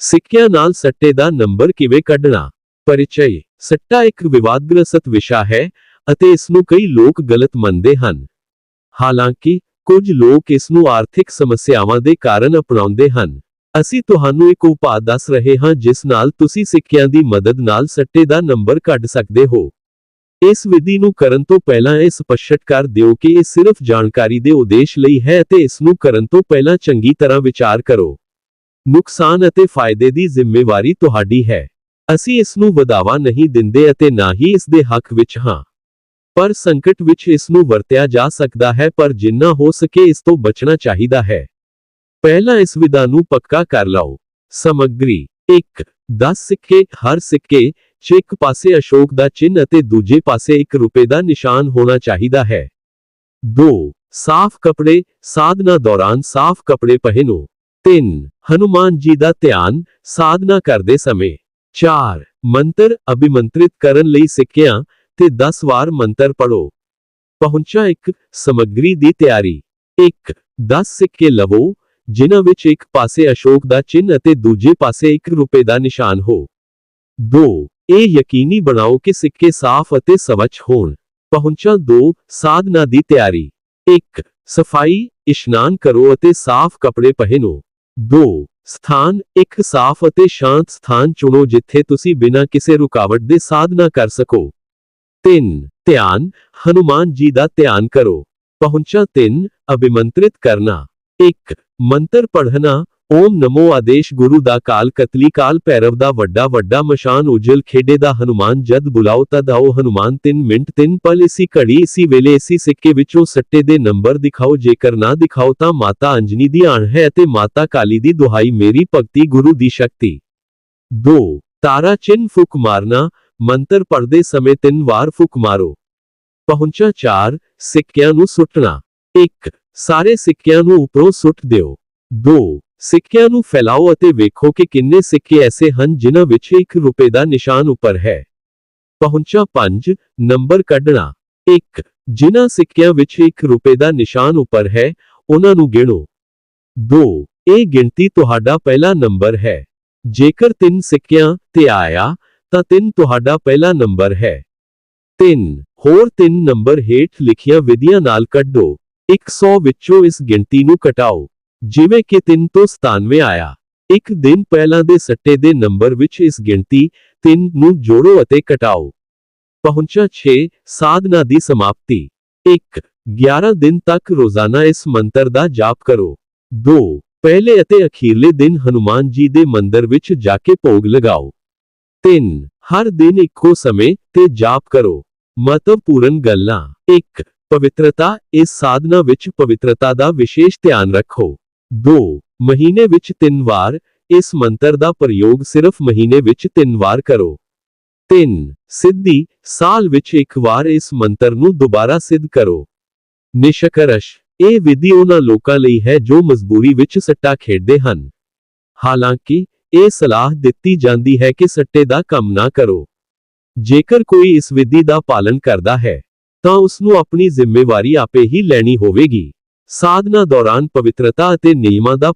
ਸਿੱਕਿਆਂ ਨਾਲ ਸੱਟੇ ਦਾ ਨੰਬਰ ਕਿਵੇਂ ਕੱਢਣਾ? ਪਰਿਚੈ ਸੱਟਾ ਇੱਕ ਵਿਵਾਦਗ੍ਰਸਤ ਵਿਸ਼ਾ ਹੈ ਅਤੇ ਇਸ ਨੂੰ ਕਈ ਲੋਕ ਗਲਤ ਮੰਨਦੇ ਹਨ। ਹਾਲਾਂਕਿ, ਕੁਝ ਲੋਕ ਇਸ ਨੂੰ ਆਰਥਿਕ ਸਮੱਸਿਆਵਾਂ ਦੇ ਕਾਰਨ ਅਪਣਾਉਂਦੇ ਹਨ। ਅਸੀਂ ਤੁਹਾਨੂੰ ਇੱਕ ਉਪਾਅ ਦੱਸ ਰਹੇ ਹਾਂ ਜਿਸ ਨਾਲ ਤੁਸੀਂ ਸਿੱਕਿਆਂ ਦੀ ਮਦਦ ਨਾਲ ਸੱਟੇ ਦਾ ਨੰਬਰ ਕੱਢ ਸਕਦੇ ਹੋ। ਇਸ ਵਿਧੀ ਨੂੰ ਕਰਨ ਤੋਂ ਪਹਿਲਾਂ ਇਹ ਸਪਸ਼ਟ ਕਰ ਦਿਓ ਕਿ ਇਹ ਸਿਰਫ ਜਾਣਕਾਰੀ ਦੇ ਉਦੇਸ਼ ਲਈ ਹੈ ਅਤੇ ਇਸ ਨੂੰ ਕਰਨ ਤੋਂ ਪਹਿਲਾਂ ਚੰਗੀ ਤਰ੍ਹਾਂ ਵਿਚਾਰ ਕਰੋ। ਨੁਕਸਾਨ ਅਤੇ ਫਾਇਦੇ ਦੀ ਜ਼ਿੰਮੇਵਾਰੀ ਤੁਹਾਡੀ ਹੈ। ਅਸੀਂ ਇਸ ਨੂੰ ਵਧਾਵਾ ਨਹੀਂ ਦਿੰਦੇ ਅਤੇ ਨਾ ਹੀ ਇਸ ਦੇ ਹੱਕ ਵਿੱਚ ਹਾਂ। ਪਰ ਸੰਕਟ ਵਿੱਚ ਇਸ ਨੂੰ ਵਰਤਿਆ ਜਾ ਸਕਦਾ ਹੈ, ਪਰ ਜਿੰਨਾ ਹੋ ਸਕੇ ਇਸ ਤੋਂ ਬਚਣਾ ਚਾਹੀਦਾ ਹੈ। ਪਹਿਲਾਂ ਇਸ ਵਿਧਾ ਨੂੰ ਪੱਕਾ ਕਰ ਲਓ। ਸਮੱਗਰੀ 1 10 ਸਿੱਕੇ, ਹਰ ਸਿੱਕੇ, 'ਚ ਇੱਕ ਪਾਸੇ ਅਸ਼ੋਕ ਦਾ ਚਿੰਨ੍ਹ ਅਤੇ ਦੂਜੇ ਪਾਸੇ 1 ਰੁਪਏ ਦਾ ਨਿਸ਼ਾਨ ਹੋਣਾ ਚਾਹੀਦਾ ਹੈ। 2 ਸਾਫ਼ ਕੱਪੜੇ, ਸਾਧਨਾ ਦੌਰਾਨ ਸਾਫ਼ ਕੱਪੜੇ ਪਹਿਨੋ। 3 ਹਨੂਮਾਨ ਜੀ ਦਾ ਧਿਆਨ ਸਾਧਨਾ ਕਰਦੇ ਸਮੇਂ। 4 ਮੰਤਰ ਅਭਿਮੰਤਰਿਤ ਕਰਨ ਲਈ ਸਿੱਕਿਆਂ ਤੇ 10 ਵਾਰ ਮੰਤਰ ਪੜੋ ਪਹੁੰਚਾ ਇੱਕ ਸਮੱਗਰੀ ਦੀ ਤਿਆਰੀ। 1 10 ਸਿੱਕੇ ਲਵੋ ਜਿਨ੍ਹਾਂ ਵਿੱਚ ਇੱਕ ਪਾਸੇ ਅਸ਼ੋਕ ਦਾ ਚਿੰਨ੍ਹ ਅਤੇ ਦੂਜੇ ਪਾਸੇ 1 ਰੁਪਏ ਦਾ ਨਿਸ਼ਾਨ ਹੋ। 2 ਇਹ ਯਕੀਨੀ ਬਣਾਓ ਕਿ ਸਿੱਕੇ ਸਾਫ਼ ਅਤੇ ਸਵੱਛ ਹੋਣ। ਪਹੁੰਚਾ 2 ਸਾਧਨਾ ਦੀ ਤਿਆਰੀ। 1 ਸਫ਼ਾਈ, ਇਸ਼ਨਾਨ ਕਰੋ ਅਤੇ ਸਾਫ਼ ਕੱਪੜੇ ਪਹਿਨੋ। 2 ਸਥਾਨ ਇੱਕ ਸਾਫ਼ ਅਤੇ ਸ਼ਾਂਤ ਸਥਾਨ ਚੁਣੋ ਜਿੱਥੇ ਤੁਸੀਂ ਬਿਨਾਂ ਕਿਸੇ ਰੁਕਾਵਟ ਦੇ ਸਾਧਨਾ ਕਰ ਸਕੋ। 3 ਧਿਆਨ, ਹਨੂਮਾਨ ਜੀ ਦਾ ਧਿਆਨ ਕਰੋ। ਪਹੁੰਚਾ 3 ਅਭਿਮੰਤਰਿਤ ਕਰਨਾ। 1 ਮੰਤਰ ਪੜ੍ਹਨਾ। ਓਮ ਨਮੋ ਆਦੇਸ਼ ਗੁਰੂ ਦਾ ਕਾਲ ਕਤਲੀ ਕਾਲ ਭੈਰਵ ਦਾ ਵੱਡਾ ਵੱਡਾ ਮਸ਼ਾਨ ਉਜਲ ਖੇਡੇ ਦਾ ਹਨੂਮਾਨ ਜਦ ਬੁਲਾਓ ਤਦ ਆਓ ਹਨੂਮਾਨ 3 ਮਿੰਟ 3 ਪਲ ਇਸੀ ਘੜੀ ਇਸੀ ਵੇਲੇ ਇਸੀ ਸਿੱਕੇ ਵਿੱਚੋਂ ਸੱਟੇ ਦੇ ਨੰਬਰ ਦਿਖਾਓ ਜੇਕਰ ਨਾ ਦਿਖਾਓ ਤਾਂ ਮਾਤਾ ਅੰਜਨੀ ਦੀ ਆਣ ਹੈ ਅਤੇ ਮਾਤਾ ਕਾਲੀ ਦੀ ਦੁਹਾਈ ਮੇਰੀ ਭਗਤੀ ਗੁਰੂ ਦੀ ਸ਼ਕਤੀ। 2 ਤਾਰਾ ਚਿੰਨ ਫੁਕ ਮਾਰਨਾ, ਮੰਤਰ ਪੜ੍ਹਦੇ ਸਮੇਂ ਤਿੰਨ ਵਾਰ ਫੁਕ ਮਾਰੋ। ਪਹੁੰਚਾ 4 ਸਿੱਕਿਆਂ ਨੂੰ ਸੁੱਟਣਾ। 1 ਸਾਰੇ ਸਿੱਕਿਆਂ ਨੂੰ ਉਪਰੋਂ ਸੁੱਟ ਦਿਓ। 2 ਸਿੱਕਿਆਂ ਨੂੰ ਫੈਲਾਓ ਅਤੇ ਵੇਖੋ ਕਿ ਕਿੰਨੇ ਸਿੱਕੇ ਐਸੇ ਹਨ ਜਿਨ੍ਹਾਂ ਵਿੱਚ 1 ਰੁਪਏ ਦਾ ਨਿਸ਼ਾਨ ਉੱਪਰ ਹੈ। ਪਹੁੰਚਾ 5 ਨੰਬਰ ਕੱਢਣਾ। 1 ਜਿਨ੍ਹਾਂ ਸਿੱਕਿਆਂ ਵਿੱਚ 1 ਰੁਪਏ ਦਾ ਨਿਸ਼ਾਨ ਉੱਪਰ ਹੈ, ਉਹਨਾਂ ਨੂੰ ਗਿਣੋ। 2 ਇਹ ਗਿਣਤੀ ਤੁਹਾਡਾ ਪਹਿਲਾ ਨੰਬਰ ਹੈ। ਜੇਕਰ 3 ਸਿੱਕਿਆਂ ਤੇ ਆਇਆ, ਤਾਂ 3 ਤੁਹਾਡਾ ਪਹਿਲਾ ਨੰਬਰ ਹੈ। 3 ਹੋਰ 3 ਨੰਬਰ ਹੇਠ ਲਿਖੀਆਂ ਵਿਧੀਆਂ ਨਾਲ ਕੱਢੋ। 100 ਵਿੱਚੋਂ ਇਸ ਗਿਣਤੀ ਨੂੰ ਘਟਾਓ। ਜਿਵੇਂ ਕਿ 3 ਤੋਂ 97 ਆਇਆ। ਇੱਕ ਦਿਨ ਪਹਿਲਾਂ ਦੇ ਸੱਟੇ ਦੇ ਨੰਬਰ ਵਿੱਚ ਇਸ ਗਿਣਤੀ 3 ਨੂੰ ਜੋੜੋ ਅਤੇ ਘਟਾਓ। ਪਹੁੰਚਾ 6 ਸਾਧਨਾ ਦੀ ਸਮਾਪਤੀ। 1 11 ਦਿਨ ਤੱਕ ਰੋਜ਼ਾਨਾ ਇਸ ਮੰਤਰ ਦਾ ਜਾਪ ਕਰੋ। 2 ਪਹਿਲੇ ਅਤੇ ਅਖੀਰਲੇ ਦਿਨ ਹਨੂਮਾਨ ਜੀ ਦੇ ਮੰਦਰ ਵਿੱਚ ਜਾ ਕੇ ਭੋਗ ਲਗਾਓ। 3 ਹਰ ਦਿਨ ਇੱਕੋ ਸਮੇਂ ਤੇ ਜਾਪ ਕਰੋ। ਮਹੱਤਵਪੂਰਨ ਗੱਲਾਂ। 1 ਪਵਿੱਤਰਤਾ। ਇਸ ਸਾਧਨਾ ਵਿੱਚ ਪਵਿੱਤਰਤਾ ਦਾ ਵਿਸ਼ੇਸ਼ ਧਿਆਨ ਰੱਖੋ। 2 ਮਹੀਨੇ ਵਿੱਚ 3 ਵਾਰ, ਇਸ ਮੰਤਰ ਦਾ ਪ੍ਰਯੋਗ ਸਿਰਫ ਮਹੀਨੇ ਵਿੱਚ 3 ਵਾਰ ਕਰੋ। 3 ਸਿੱਧੀ, ਸਾਲ ਵਿੱਚ ਇੱਕ ਵਾਰ ਇਸ ਮੰਤਰ ਨੂੰ ਦੁਬਾਰਾ ਸਿੱਧ ਕਰੋ। ਨਿਸ਼ਕਰਸ਼, ਇਹ ਵਿਧੀ ਉਹਨਾਂ ਲੋਕਾਂ ਲਈ ਹੈ ਜੋ ਮਜਬੂਰੀ ਵਿੱਚ ਸੱਟਾ ਖੇਡਦੇ ਹਨ। ਹਾਲਾਂਕਿ, ਇਹ ਸਲਾਹ ਦਿੱਤੀ ਜਾਂਦੀ ਹੈ ਕਿ ਸੱਟੇ ਦਾ ਕੰਮ ਨਾ ਕਰੋ। ਜੇਕਰ ਕੋਈ ਇਸ ਵਿਧੀ ਦਾ ਪਾਲਣ ਕਰਦਾ ਹੈ, ਤਾਂ ਉਸ ਨੂੰ ਆਪਣੀ ਜ਼ਿੰਮੇਵਾਰੀ ਆਪੇ ਹੀ ਲੈਣੀ ਹੋਵੇਗੀ। ਸਾਧਨਾ ਦੌਰਾਨ ਪਵਿੱਤਰਤਾ ਅਤੇ ਨਿਯਮਾਂ ਦਾ